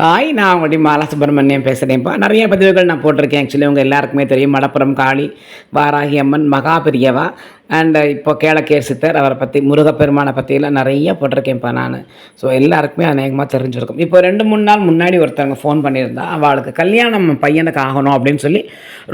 Hi நான் உங்களுடைய மாலா சுப்பிரமணியம் பேசுகிறேன்ப்பா நிறைய பதிவுகள் நான் போட்டிருக்கேன். ஆக்சுவலி உங்கள் எல்லாருக்குமே தெரியும். மடப்புறம் காளி வாராகி அம்மன் மகாபிரியவா அண்ட் uh, இப்போ கேளக்கே சித்தர் அவரை பற்றி முருகப்பெருமானை பற்றியெல்லாம் நிறைய போட்டிருக்கேன்ப்பா நான். ஸோ எல்லாருக்குமே அநேகமாக தெரிஞ்சிருக்கும். இப்போ ரெண்டு மூணு நாள் முன்னாடி ஒருத்தவங்க ஃபோன் பண்ணியிருந்தா அவளுக்கு கல்யாணம் பையனுக்கு ஆகணும் அப்படின்னு சொல்லி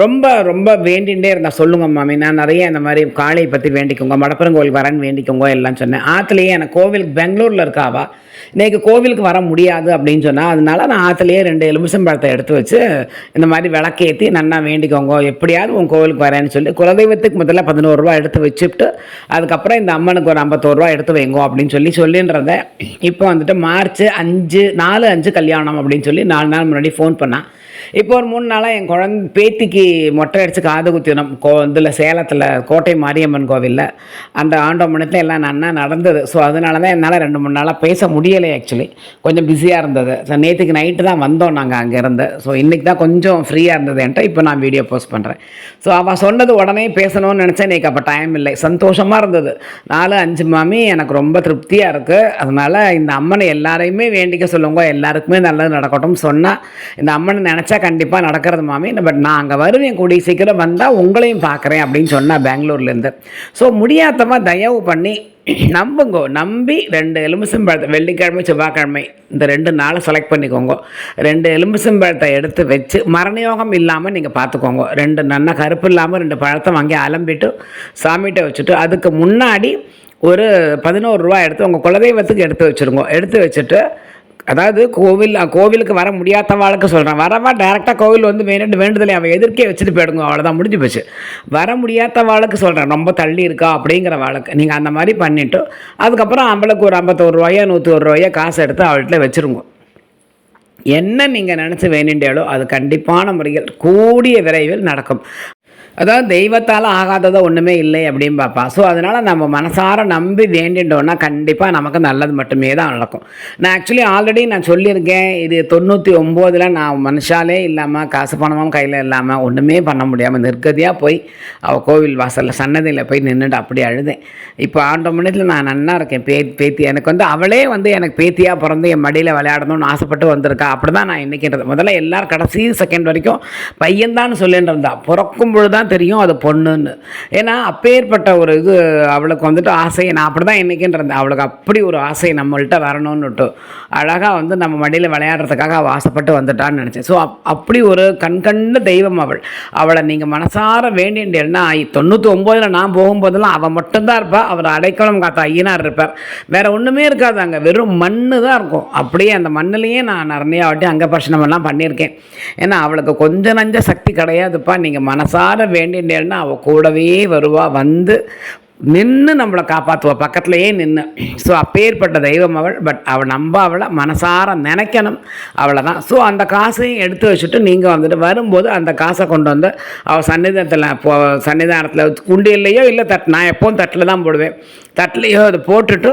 ரொம்ப ரொம்ப வேண்டிகிட்டே இருந்தா சொல்லுங்க மாமி நான் நிறைய இந்த மாதிரி காளியை பற்றி வேண்டிக்கோங்க மடப்புரங்கோவில் வரேன்னு வேண்டிக்கோங்க எல்லாம் சொன்னேன். ஆற்றுலேயே எனக்கு கோவிலுக்கு பெங்களூரில் இருக்காவா இன்றைக்கு கோவிலுக்கு வர முடியாது அப்படின்னு சொன்னால் அதனால நான் ஆற்றுலேயே ரெண்டு எலுமிச்சம்பழத்தை எடுத்து வச்சு இந்த மாதிரி விளக்கேற்றி நன்னா வேண்டிக்கோங்க எப்படியாவது உன் கோவிலுக்கு வரேன்னு சொல்லி குலதெய்வத்துக்கு முதல்ல பதினோரு ரூபா எடுத்து வச்சுட்டு அதுக்கப்புறம் இந்த அம்மனுக்கு ஒரு ஐம்பத்தோருவா எடுத்து வைங்கோ அப்படின்னு சொல்லி சொல்லின்றத இப்போ வந்துட்டு மார்ச் அஞ்சு நாலு அஞ்சு கல்யாணம் அப்படின்னு சொல்லி நாலு நாள் முன்னாடி ஃபோன் பண்ணான் இப்போ ஒரு மூணு நாளாக என் குழந்த பேத்திக்கு மொட்டை அடித்து காது குத்தினோம். கோ இதில் சேலத்தில் கோட்டை மாரியம்மன் கோவிலில். அந்த ஆண்டோமனத்தில் எல்லாம் நன்னா நடந்தது? ஸோ அதனால தான் என்னால் ரெண்டு மூணு நாளாக பேச முடியலை ஆக்சுவலி கொஞ்சம் பிஸியாக இருந்தது. ஸோ நேற்றுக்கு நைட்டு தான் வந்தோம் நாங்கள் அங்கேருந்து. ஸோ இன்றைக்கி தான் கொஞ்சம் ஃப்ரீயாக இருந்தது என்கிட்ட. இப்போ நான் வீடியோ போஸ்ட் பண்ணுறேன் ஸோ அவள் சொன்னது உடனே பேசணும்னு நினச்சேன். இன்றைக்கி அப்போ டைம் இல்லை. சந்தோஷமாக இருந்தது. நாலு அஞ்சு மாமி எனக்கு ரொம்ப திருப்தியாக இருக்குது அதனால் இந்த அம்மனை எல்லாரையுமே வேண்டிக்க சொல்லுங்க. எல்லாருக்குமே நல்லது நடக்கட்டும் சொன்னால் இந்த அம்மனை நினச்சா கண்டிப்பாக நடக்கிறது மாமி. பட் நான் அங்கே வருவேன். கூடிய சீக்கிரம் வந்தால் உங்களையும் பார்க்குறேன் அப்படின்னு சொன்னால் பெங்களூர்லேருந்து ஸோ முடியாதமா தயவு பண்ணி நம்புங்கோ நம்பி ரெண்டு எலுமிச்சம்பழத்தை வெள்ளிக்கிழமை செவ்வாய்க்கிழமை இந்த ரெண்டு நாளை செலக்ட் பண்ணிக்கோங்க. ரெண்டு எலுமிச்சம்பழத்தை எடுத்து வச்சு மரணயோகம் இல்லாமல் நீங்கள் பார்த்துக்கோங்க. ரெண்டு நன்ன கருப்பு இல்லாமல் ரெண்டு பழத்தை வாங்கி அலம்பிட்டு சாமிகிட்ட வச்சுட்டு அதுக்கு முன்னாடி ஒரு பதினோரு ரூபா எடுத்து உங்கள் குலதெய்வத்துக்கு எடுத்து வச்சுருங்க. எடுத்து வச்சுட்டு அதாவது கோவில் கோவிலுக்கு வர முடியாதவாளுக்கு சொல்கிறேன் வரவா டேரெக்டாக கோவில் வந்து மெயினாக வேண்டுதலை அவன் எதிர்க்கே வச்சுட்டு போயிடுங்க. அவ்வளோதான் முடிஞ்சு போச்சு. வர முடியாதவாளுக்கு சொல்கிறேன் ரொம்ப தள்ளி இருக்கா அப்படிங்கிற வாழ்க்கை நீங்கள் அந்த மாதிரி பண்ணிவிட்டு அதுக்கப்புறம் அவளுக்கு ஒரு ஐம்பத்தோரு ரூபாயோ நூற்றி ஒரு ரூபாயோ காசு எடுத்து அவள்கிட்ட வச்சுருங்க. என்ன நீங்கள் நினச்சி வேணுண்டியாலோ அது கண்டிப்பான முறையில் கூடிய விரைவில் நடக்கும். அதாவது தெய்வத்தால் ஆகாததோ ஒன்றுமே இல்லை அப்படின்னு பார்ப்பா ஸோ அதனால் நம்ம மனசார நம்பி வேண்டின்றோன்னா கண்டிப்பாக நமக்கு நல்லது மட்டுமே தான் நடக்கும். நான் ஆக்சுவலி ஆல்ரெடி நான் சொல்லியிருக்கேன் இது தொண்ணூற்றி ஒம்போதில் நான் மனுஷாலே இல்லாமல் காசு பணமும் கையில் இல்லாமல் ஒன்றுமே பண்ண முடியாமல் நிர்கதியாக போய் அவள் கோவில் வாசலில் சன்னதியில் போய் நின்றுட்டு அப்படி அழுதேன். இப்போ ஆண்டு மணித்தில் நான் நன்னா இருக்கேன் பே பேத்தி. எனக்கு வந்து அவளே வந்து எனக்கு பேத்தியாக பிறந்து என் மடியில் விளையாடணும்னு ஆசைப்பட்டு வந்திருக்கா. அப்படி தான் நான் இன்றைக்கின்றது முதல்ல எல்லாரும் கடைசி செகண்ட் வரைக்கும் பையன்தான் சொல்லிட்டு இருந்தா. பிறக்கும் பொழுது தான் தெரியும் அது பொண்ணுன்னு. ஏன்னா அப்பேற்பட்ட ஒரு இது அவளுக்கு வந்துட்டு ஆசையை நான் அப்படி தான் இன்றைக்கின்றேன் அவளுக்கு அப்படி ஒரு ஆசை நம்மள்கிட்ட வரணும்னுட்டு. அழகாக வந்து நம்ம மடியில் விளையாடுறதுக்காக அவள் ஆசைப்பட்டு வந்துட்டான்னு நினச்சேன். ஸோ அப் அப்படி ஒரு கண்கண்ட தெய்வம் அவள். அவளை நீங்கள் மனசார வேண்டியன்னா தொண்ணூற்றி ஒம்போதில் நான் போகும்போதெல்லாம் அவள் மட்டும்தான் இருப்பாள் அவர் அடைக்கலம் காத்த ஐயனார் இருப்பார். வேறு ஒன்றுமே இருக்காது அங்கே. வெறும் மண்ணு தான் இருக்கும். அப்படியே அந்த மண்ணிலையே நான் நிறையா வாட்டி அங்கே பிரச்சனமெல்லாம் பண்ணியிருக்கேன். ஏன்னா அவளுக்கு கொஞ்சம் நஞ்ச சக்தி கிடையாதுப்பா. நீங்கள் மனசார வேண்டியன்னா அவள் கூடவே வருவா வந்து நின்று நம்மளை காப்பாற்றுவா பக்கத்துலேயே நின்று ஸோ அப்பேற்பட்ட தெய்வம் அவள். பட் அவள் நம்ப அவளை. மனசார நினைக்கணும் அவளை தான் ஸோ அந்த காசையும் எடுத்து வச்சுட்டு நீங்கள் வந்துட்டு வரும்போது அந்த காசை கொண்டு வந்து அவள் சன்னிதானத்தில் போ சன்னிதானத்தில் குண்டியிலையோ இல்லை தட் நான் எப்போவும் தட்டில் தான் போடுவேன். தட்டிலையோ அதை போட்டுட்டு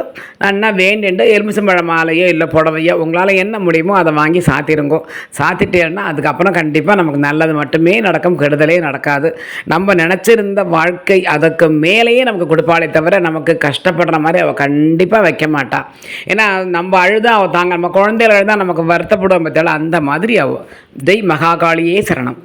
நான் வேண்டிட்டு எலுமிச்சம்பழ மாலையோ இல்லை புடவையோ உங்களால் என்ன முடியுமோ அதை வாங்கி சாத்திருங்கோ. சாத்திட்டேன்னா அதுக்கப்புறம் கண்டிப்பாக நமக்கு நல்லது மட்டுமே நடக்கும். கெடுதலே நடக்காது. நம்ம நினச்சிருந்த வாழ்க்கை அதுக்கு மேலேயே நமக்கு கொடுப்பாளே தவிர நமக்கு கஷ்டப்படுற மாதிரி அவள் கண்டிப்பாக வைக்க மாட்டாள் ஏன்னா நம்ம அழுதா அவள் தாங்க நம்ம குழந்தைகள் அழுதா நமக்கு வருத்தப்படுவோம் பார்த்தாலும் அந்த மாதிரி அவள் தெய் மகாகாளியே சரணம்.